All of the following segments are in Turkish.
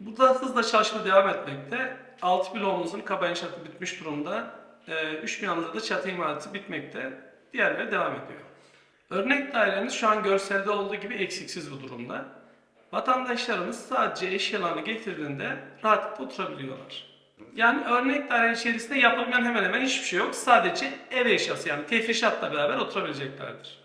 Burada hızla çalışma devam etmekte. 6 bloğumuzun kaba inşaatı bitmiş durumda. Ee, 3 binamızda da çatı imarati bitmekte. Diğerleri devam ediyor. Örnek dairemiz şu an görselde olduğu gibi eksiksiz bu durumda. Vatandaşlarımız sadece eşyalarını getirdiğinde rahatlıkla oturabiliyorlar. Yani örnek daire içerisinde yapılmayan hemen hemen hiçbir şey yok. Sadece ev eşyası yani tefrişatla beraber oturabileceklerdir.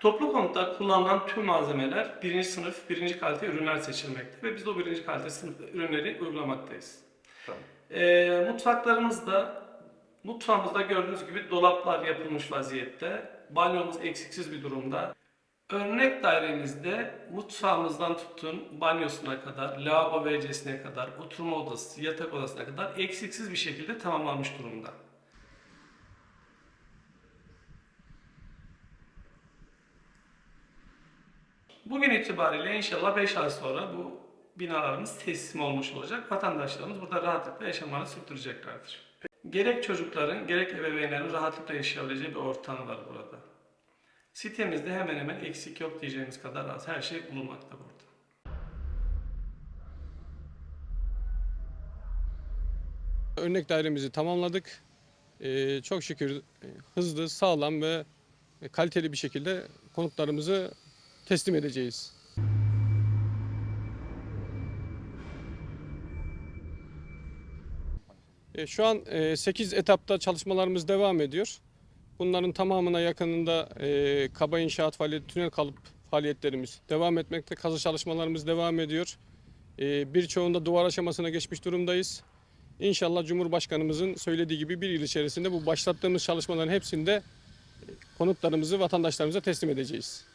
Toplu konutta kullanılan tüm malzemeler birinci sınıf, birinci kalite ürünler seçilmekte ve biz de o birinci kalite sınıf ürünleri uygulamaktayız. Tamam. Ee, mutfaklarımızda, mutfağımızda gördüğünüz gibi dolaplar yapılmış vaziyette. Banyomuz eksiksiz bir durumda. Örnek dairemizde mutfağımızdan tutun banyosuna kadar, lavabo WC'sine kadar, oturma odası, yatak odasına kadar eksiksiz bir şekilde tamamlanmış durumda. Bugün itibariyle inşallah 5 ay sonra bu binalarımız teslim olmuş olacak. Vatandaşlarımız burada rahatlıkla yaşamlarını sürdüreceklerdir. Gerek çocukların gerek ebeveynlerin rahatlıkla yaşayabileceği bir ortam var burada. Sitemizde hemen hemen eksik yok diyeceğimiz kadar az her şey bulunmakta burada. Örnek dairemizi tamamladık. Ee, çok şükür e, hızlı, sağlam ve kaliteli bir şekilde konutlarımızı teslim edeceğiz. E, Şu an 8 etapta çalışmalarımız devam ediyor. Bunların tamamına yakınında e, kaba inşaat faaliyeti, tünel kalıp faaliyetlerimiz devam etmekte. Kazı çalışmalarımız devam ediyor. E, Birçoğunda duvar aşamasına geçmiş durumdayız. İnşallah Cumhurbaşkanımızın söylediği gibi bir yıl içerisinde bu başlattığımız çalışmaların hepsinde konutlarımızı vatandaşlarımıza teslim edeceğiz.